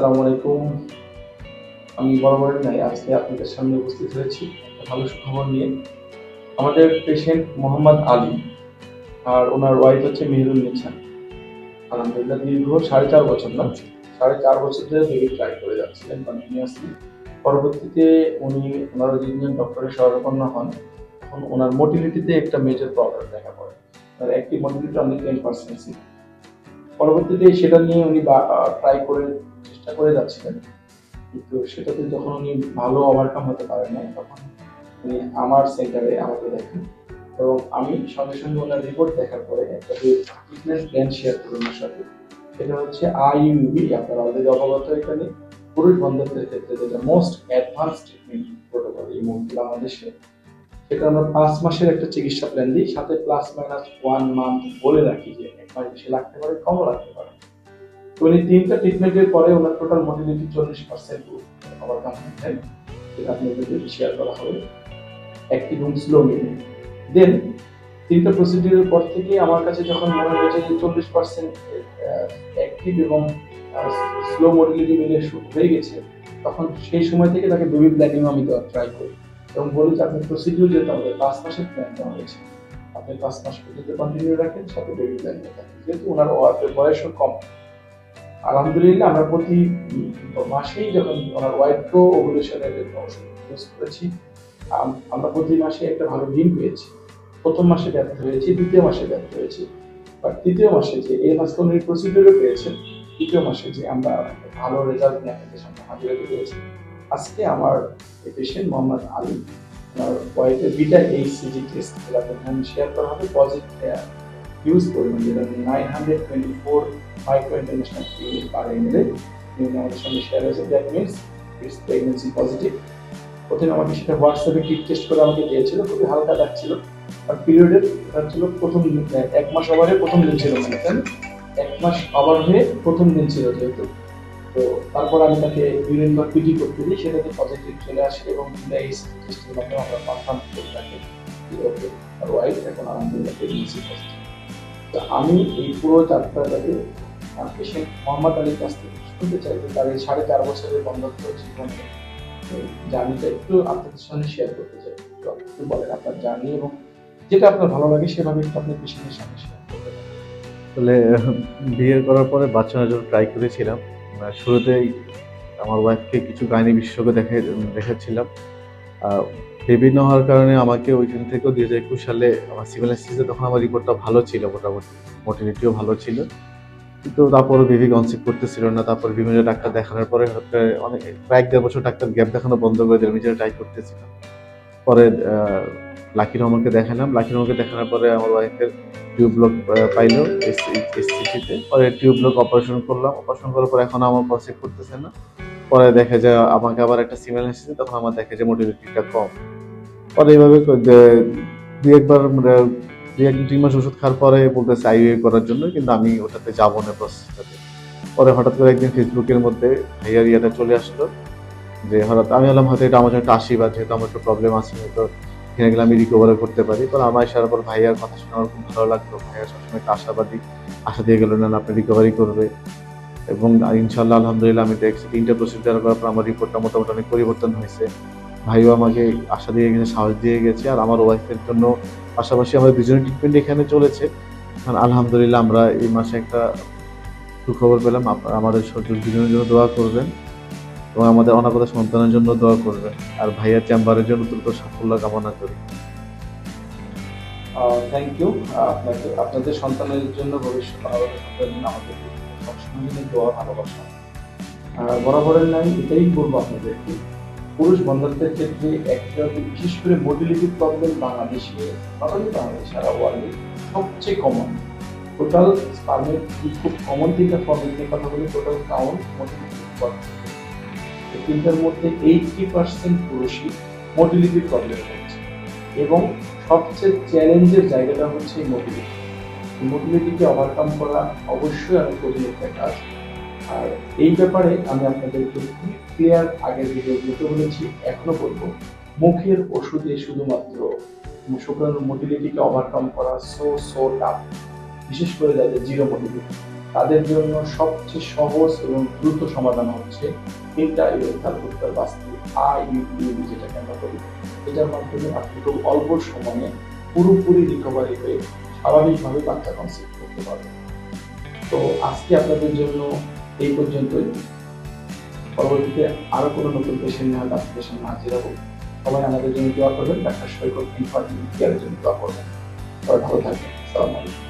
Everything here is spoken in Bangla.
আসসালামু আলাইকুম। আমি নাই আজকে আপনাদের সামনে উপস্থিত হয়েছি ভালো সুখবর নিয়ে। আমাদের পেশেন্ট মোহাম্মদ আলী আর ওনার ওয়াইফ হচ্ছে মেহরুল আলহামদুলিল্লাহ দীর্ঘ সাড়ে চার বছর না, সাড়ে চার বছর ধরে বেবি ট্রাই করে যাচ্ছিলেন কন্টিনিউয়াসলি পরবর্তীতে উনি ওনারা যিনি ডক্টরের শরণাপন্ন হন, তখন ওনার মোটিলিটিতে একটা মেজর প্রবলেম দেখা পড়ে। তার একটি মোটিলিটি অনেক টেন পার্সেন্ট পরবর্তীতে সেটা নিয়ে উনি ট্রাই করে চেষ্টা করে যাচ্ছিলেন। কিন্তু সেটাতে যখন উনি ভালো ওভারকাম হতে পারেন না তখন উনি আমার সেন্টারে আমাকে দেখেন। এবং আমি সঙ্গে সঙ্গে ওনার রিপোর্ট দেখার পরে একটা ফিটনেস প্ল্যান শেয়ার করি ওনার সাথে এটা হচ্ছে আইইউবি আপনারা অলরেডি অবগত এখানে। পুরুষ বন্ধুত্বের ক্ষেত্রে যেটা মোস্ট অ্যাডভান্স ট্রিটমেন্ট প্রোটোকল এই মুহূর্তে বাংলাদেশে, সেটা আমরা পাঁচ মাসের একটা চিকিৎসা প্ল্যান দিই। সাথে প্লাস মাইনাস ওয়ান মান্থ বলে রাখি যে এক মাস বেশি লাগতে পারে, কমও লাগতে পারে। তো উনি তিনটা ট্রিটমেন্টের পরে ওনার টোটাল মোটিলিটি চল্লিশ পার্সেন্ট ওভারকাম হয়েছেন যেটা আপনাদের শেয়ার করা হবে। একটি রুম স্লো মিলে দেন তিনটা প্রসিডিউরের পর থেকে আমার কাছে যখন মনে হয়েছে যে চল্লিশ পার্সেন্ট অ্যাক্টিভ এবং স্লো মোটিলিটি মিলে শুরু হয়ে গেছে, তখন সেই সময় থেকে তাকে বেবি প্ল্যানিং আমি দেওয়ার ট্রাই করি। এবং বলি যে আপনি প্রসিডিউর যেতে হবে পাঁচ মাসের প্ল্যান দেওয়া হয়েছে। আপনি পাঁচ মাস পর্যন্ত কন্টিনিউ রাখেন, সাথে বেবি প্ল্যান রাখেন যেহেতু ওনার বয়সও কম। আলহামদুলিল্লাহ, আমরা প্রতি মাসেই যখন ওনার ওয়াইপ্রো ওভুলেশনের ওষুধ ইউজ করেছি আমরা প্রতি মাসে একটা ভালো ডিম পেয়েছি। প্রথম মাসে ব্যর্থ হয়েছি, দ্বিতীয় মাসে ব্যর্থ হয়েছি বাট তৃতীয় মাসে যে এই মাসে উনি প্রসিডিউরও পেয়েছেন তৃতীয় মাসে যে আমরা ভালো রেজাল্ট নিয়ে আপনাদের সামনে হাজির পেরেছি। আজকে আমার পেশেন্ট মোহাম্মদ আলী, ওনার ওয়াইফের বিটা এইচসিজি টেস্ট যেটা শেয়ার করা হবে পজিটিভ ইউজ পরিমাণ যেটা nine hundred twenty four micro international unit per MLA তিনি আমাদের সঙ্গে শেয়ার হয়েছে that means it's pregnancy positive প্রথমে আমাকে সেটা হোয়াটসঅ্যাপে কিট টেস্ট করে আমাকে দিয়েছিল খুবই হালকা লাগছিল। আর পিরিয়ডের ছিল প্রথম দিন, এক মাস ওভারে প্রথম দিন ছিল মানে? এক মাস ওভার হয়ে প্রথম দিন ছিল যেহেতু। তো তারপর আমি তাকে ইউরিন বা পিটি করতে দিই সেটাতে পজিটিভ চলে আসে এবং এই টেস্টের মাধ্যমে আমরা কনফার্ম করে থাকি ওকে আর ওয়াইফ এখন আলহামদুলিল্লাহ প্রেগনেন্সি পজিটিভ তো আমি এই পুরো যাত্রাটাকে পেশেন্ট মোহাম্মদ আলীর কাছ থেকে শুনতে চাই তার এই সাড়ে চার বছরের বন্ধত্ব জীবনে। জার্নিটা একটু আপনাদের সঙ্গে শেয়ার করতে চাই। একটু বলেন আপনার জার্নি এবং যেটা আপনার ভালো লাগে, সেভাবে একটু আপনি পেশেন্টের সঙ্গে শেয়ার করতে পারেন আসলে, বিয়ে করার পরে বাচ্চা নেওয়ার জন্য ট্রাই করেছিলাম। শুরুতেই আমার ওয়াইফকে কিছু গাইনি বিশেষজ্ঞ দেখে, দেখাচ্ছিলাম। বেবি না হওয়ার কারণে আমাকে ওইখান থেকেও দু হাজার একুশ সালে আমার সিভিল তখন আমার রিপোর্টটা ভালো ছিল, মোটামুটি মোটিলিটিও ভালো ছিল। কিন্তু তারপরে বেবি কনসেপ্ট করতেছিল না, তারপর বিভিন্ন ডাক্তার দেখানোর পরে অনেক, প্রায় এক দেড় বছর ডাক্তার গ্যাপ দেখানো বন্ধ করে দিলাম নিজেরা ট্রাই করতেছিলাম পরে লাকি রহমানকে দেখালাম, লাকি রহমানকে দেখানোর পরে আমার ওয়াইফের টিউব ব্লক পাইলো এসসিটিতে পরে টিউব ব্লক অপারেশন করলাম অপারেশন করার পর এখন আমার কনসেপ্ট করতেছে না। পরে দেখে যে আমাকে আবার একটা সিমেল এসেছে, তখন আমার দেখে যে মোটিভিটিটা কম। পরে এইভাবে দুই একবার দুই দুই মাস ওষুধ খাওয়ার পরে বলতেছে আইইউ করার জন্য, কিন্তু আমি ওটাতে যাব না প্রসেসটাতে পরে হঠাৎ করে একদিন ফেসবুকের মধ্যে ভাইয়ার ইয়েটা চলে আসলো, যে হঠাৎ আমি হলাম হয়তো এটা আমার জন্য একটা আশীর্বাদ যেহেতু আমার একটু প্রবলেম আছে, হয়তো এখানে গেলে আমি রিকভার করতে পারি। পরে আমার আসার পর ভাইয়ার কথা শুনে আমার খুব ভালো লাগল। ভাইয়া সবসময় একটা আশাবাদী, আশা দিয়ে গেল, না আপনি রিকভারি করবে। এবং ইনশাল্লাহ আলহামদুলিল্লাহ, আমি দেখছি তিনটা প্রসিডিউর করার পর আমার রিপোর্টটা মোটামুটি অনেক পরিবর্তন হয়েছে। ভাইও আমাকে আশা দিয়ে গেছে সাহস দিয়ে গেছে, আর আমার ওয়াইফের জন্য পাশাপাশি আমাদের দুজনের ট্রিটমেন্ট এখানে চলেছে। আলহামদুলিল্লাহ আমরা এই মাসে একটা সুখবর পেলাম। আপনারা আমাদের সচল দুজনের জন্য দোয়া করবেন এবং আমাদের অনাগত সন্তানের জন্য দোয়া করবেন। আর ভাইয়ার চেম্বারের জন্য দ্রুত সাফল্য কামনা করি। থ্যাংক ইউ আপনাকে আপনাদের সন্তানের জন্য ভবিষ্যৎ সন্তানের জন্য আমাদের সবসময় দোয়া, ভালোবাসা। বরাবরের নাই এটাই বলব আপনাদেরকে। পুরুষ বন্ধুত্বের ক্ষেত্রে একটা বিশেষ করে মোটিলিটি প্রবলেম বাংলাদেশে নট বাংলাদেশ সারা ওয়ার্ল্ডে সবচেয়ে কমন টোটাল স্পার্মের খুব কমন তিনটা ফর্মেটের কথা বলি টোটাল কাউন্ট মোটিলিটি এই তিনটার মধ্যে এইটটি পার্সেন্ট পুরুষই মোটিলিটি প্রবলেম হচ্ছে এবং সবচেয়ে চ্যালেঞ্জের জায়গাটা হচ্ছে মোটিলিটি মোটিলিটিকে ওভারকাম করা অবশ্যই আমি কঠিন একটা কাজ। আর এই ব্যাপারে আমি আপনাদেরকে খুবই ক্লিয়ার আগের ভিডিওগুলোতে বলেছি, এখনও বলব, মুখের ওষুধে শুধুমাত্র শুক্রাণু মোটিলিটিকে ওভারকাম করা সো সো টাফ বিশেষ করে যাদের জিরো মোটিলিটি তাদের জন্য সবচেয়ে সহজ এবং দ্রুত সমাধান হচ্ছে ইন্টারভিউথাল উত্তর বাস্তু যেটাকে আমরা বলি। এটার মাধ্যমে আপনি খুব অল্প সময়ে পুরোপুরি রিকভারি হয়ে স্বাভাবিকভাবে বাচ্চা কনসেপ্ট করতে পারবেন। তো আজকে আপনাদের জন্য এই পর্যন্তই। পরবর্তীতে আরও কোনো নতুন পেশেন্ট নিয়ে হয়তো আপনাদের সামনে হাজির হব। সবাই আমাদের জন্য দোয়া করবেন। ডাক্তার সৈকত কেয়ারের জন্য দোয়া করবেন। সবাই ভালো থাকবেন। সালাম আলাইকুম।